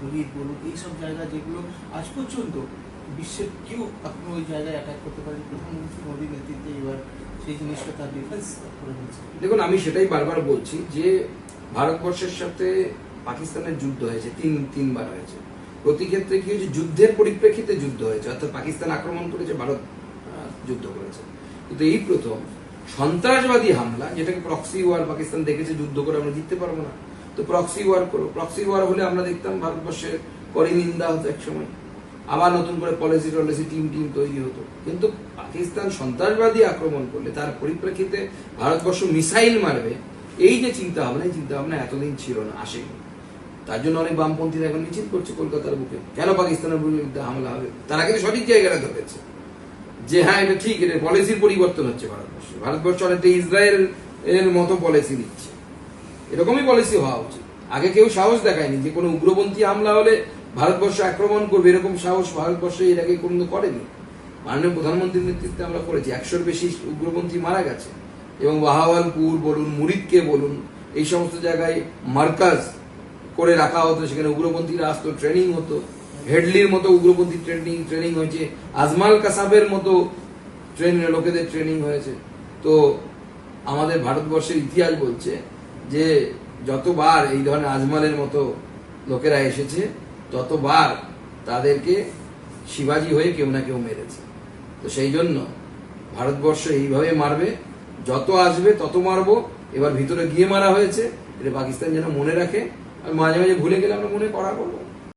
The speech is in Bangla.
হরিদ বলুন, এইসব জায়গা যেগুলো আজ পর্যন্ত বিশ্বের কেউ এখনও ওই জায়গায় অ্যাটাক করতে পারেনি। প্রধানমন্ত্রী মোদীর নেতৃত্বে এবার সেই জিনিসটা তার ডিফেন্স করে হয়েছে দেখুন, আমি সেটাই বারবার বলছি যে ভারতবর্ষের সাথে পাকিস্তানের যুদ্ধ হয়েছে, তিন, তিনবার হয়েছে। প্রতি ক্ষেত্রে কি হয়েছে? যুদ্ধের পরিপ্রেক্ষিতে যুদ্ধ হয়েছে। অর্থাৎ পাকিস্তান আক্রমণ করেছে, ভারত যুদ্ধ করেছে। কিন্তু এই প্রথম সন্ত্রাসবাদী হামলা, যেটাকে প্রক্সি ওয়ার পাকিস্তান দেখেছে, যুদ্ধ করে আমরা জিততে পারব না। তো প্রক্সি ওয়ার করো। প্রক্সি ওয়ার হলে আমরা দেখতাম ভারতবর্ষের করে নিন্দা হতো একসময়। আবার নতুন করে পলিসি টলিসি টিম টিম তৈরি হতো। কিন্তু পাকিস্তান সন্ত্রাসবাদী আক্রমণ করলে তার পরিপ্রেক্ষিতে ভারতবর্ষ মিসাইল মারবে, এই যে চিন্তা ভাবনা এই চিন্তা ভাবনা এতদিন ছিল না, আসেনি। তার জন্য অনেক বামপন্থীরা এখন নিশ্চিত করছে কলকাতার বুকে। কেন পাকিস্তানের বিরুদ্ধে হামলা হবে? তারা কিন্তু সঠিক জায়গাটা ধরেছে। যে হ্যাঁ এটা ঠিক, এটা পলিসির পরিবর্তন হচ্ছে ভারতবর্ষে। ভারতবর্ষ অনেকটা ইসরায়েল এর মতো পলিসি নিচ্ছে। এরকমই পলিসি হওয়া উচিত। আগে কেউ সাহস দেখায়নি যে কোনো উগ্রপন্থী হামলা হলে ভারতবর্ষ আক্রমণ করবে, এরকম সাহস ভারতবর্ষে এর আগে কোনো করেনি। মাননীয় প্রধানমন্ত্রীর নেতৃত্বে আমরা করেছি, একশোর বেশি উগ্রপন্থী মারা গেছে। এবং বাহাওয়ালপুর বলুন, মুরিদকে বলুন, এই সমস্ত জায়গায় মার্কাজ করে রাখা হতো, সেখানে উগ্রপন্থীরা আসতো ট্রেনিং হতো। হেডলির মতো উগ্রপন্থী ট্রেনিং ট্রেনিং হয়েছে। আজমাল কাসাবের মতো ট্রেন লোকেদের ট্রেনিং হয়েছে। তো আমাদের ভারতবর্ষের ইতিহাস বলছে যে যতবার এই ধরনের আজমালের মতো লোকেরা এসেছে, ততবার তাদেরকে শিবাজি হয়ে কেউ না কেউ মেরেছে। তো সেই জন্য ভারতবর্ষ এইভাবে মারবে, যত আসবে তত মারবো, এবার ভিতরে গিয়ে মারা হয়েছে, এটা পাকিস্তান যেন মনে রাখে আর মাঝে মাঝে ভুলে গেলে আমরা মনে করা করব।